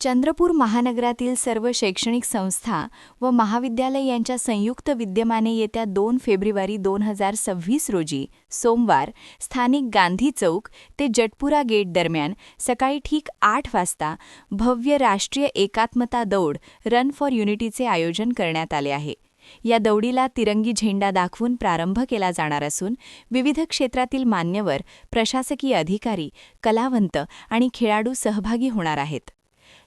चंद्रपूर महानगरातील सर्व शैक्षणिक संस्था व महाविद्यालय यांच्या संयुक्त विद्यमाने येत्या दोन फेब्रुवारी दोन हजार सव्वीस रोजी सोमवार स्थानिक गांधी चौक ते जटपुरा गेट दरम्यान सकाळी ठीक आठ वाजता भव्य राष्ट्रीय एकात्मता दौड रन फॉर युनिटीचे आयोजन करण्यात आले आहे. या दौडीला तिरंगी झेंडा दाखवून प्रारंभ केला जाणार असून विविध क्षेत्रातील मान्यवर प्रशासकीय अधिकारी कलावंत आणि खेळाडू सहभागी होणार आहेत.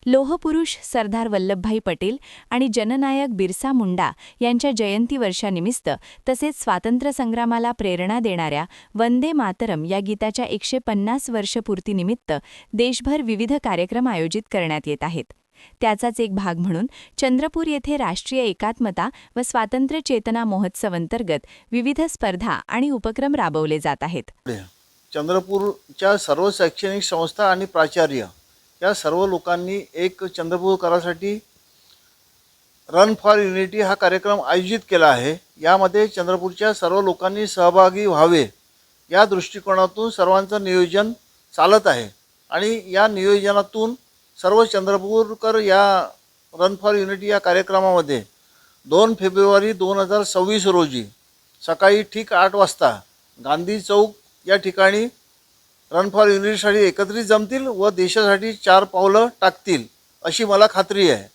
लोहपुरुष सरदार वल्लभभाई पटेल आणि जननायक बिरसा मुंडा यांच्या जयंती वर्षानिमित्त तसेच स्वातंत्र्यसंग्रामाला प्रेरणा देणाऱ्या वंदे मातरम या गीताच्या एकशे पन्नास वर्षपूर्तीनिमित्त देशभर विविध कार्यक्रम आयोजित करण्यात येत आहेत. त्याचाच एक भाग म्हणून चंद्रपूर येथे राष्ट्रीय एकात्मता व स्वातंत्र्य चेतना महोत्सवांतर्गत विविध स्पर्धा आणि उपक्रम राबवले जात आहेत. चंद्रपूरच्या सर्व शैक्षणिक संस्था आणि प्राचार्य या सर्व लोकांनी एक चंद्रपूरकरासाठी रन फॉर युनिटी हा कार्यक्रम आयोजित केला आहे. यामध्ये चंद्रपूरच्या सर्व लोकांनी सहभागी व्हावे. या दृष्टिकोनातून सर्वांचं नियोजन चालत आहे. आणि या नियोजनातून सर्व चंद्रपूरकर या रन फॉर युनिटी या कार्यक्रमामध्ये दोन फेब्रुवारी दोन हजार सव्वीस रोजी सकाळी ठीक आठ वाजता गांधी चौक या ठिकाणी रन फॉर युनिटीसाठी एकत्रित जमतील व देशासाठी चार पावलं टाकतील अशी मला खात्री आहे.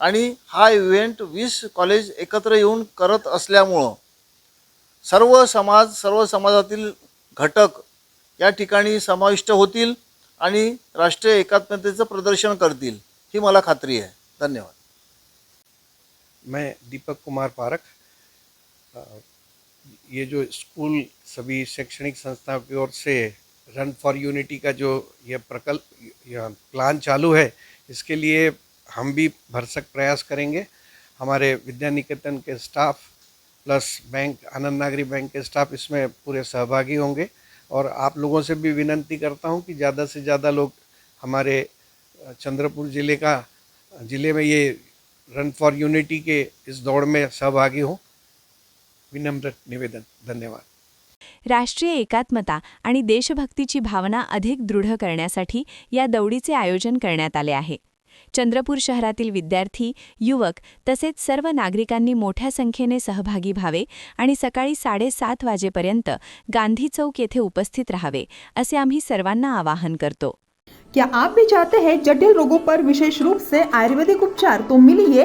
आणि हा इव्हेंट वीस कॉलेज एकत्र येऊन करत असल्यामुळं सर्व समाज सर्व समाजातील घटक या ठिकाणी समाविष्ट होतील आणि राष्ट्रीय एकात्मतेचं प्रदर्शन करतील ही मला खात्री आहे. धन्यवाद. मैं दीपक कुमार पारख ये जो स्कूल सभी शैक्षणिक संस्थाओं की ओर से रन फॉर यूनिटी का जो ये प्रकल्प प्लान चालू है, इसके लिए हम भी भरसक प्रयास करेंगे। हमारे विद्या निकेतन के staff plus bank Anand Nagari bank के स्टाफ इसमें पूरे सहभागी होंगे। और आप लोगों से भी विनंती करता हूँ कि ज़्यादा से ज़्यादा लोग हमारे, चंद्रपुर ज़िले का, ज़िले में ये रन फॉर यूनिटी के इस दौड़ में सहभागी हों। विनम्र निवेदन, धन्यवाद। राष्ट्रीय एकात्मता आणि देशभक्तीची भावना अधिक दृढ करण्यासाठी या दौडीचे आयोजन करण्यात आले आहे. चंद्रपूर शहरातील विद्यार्थी युवक तसेच सर्व नागरिकांनी मोठ्या संख्येने सहभागी व्हावे आणि सकाळी साडेसात वाजेपर्यंत गांधी चौक येथे उपस्थित राहावे असे आम्ही सर्वांना आवाहन करतो. क्या आप भी चाहते हैं जटिल रोगों पर विशेष रूप से आयुर्वेदिक उपचार? तो मिलिए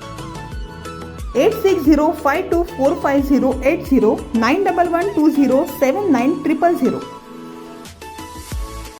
Eight six zero five two four five zero eight zero nine double one two zero seven nine triple zero.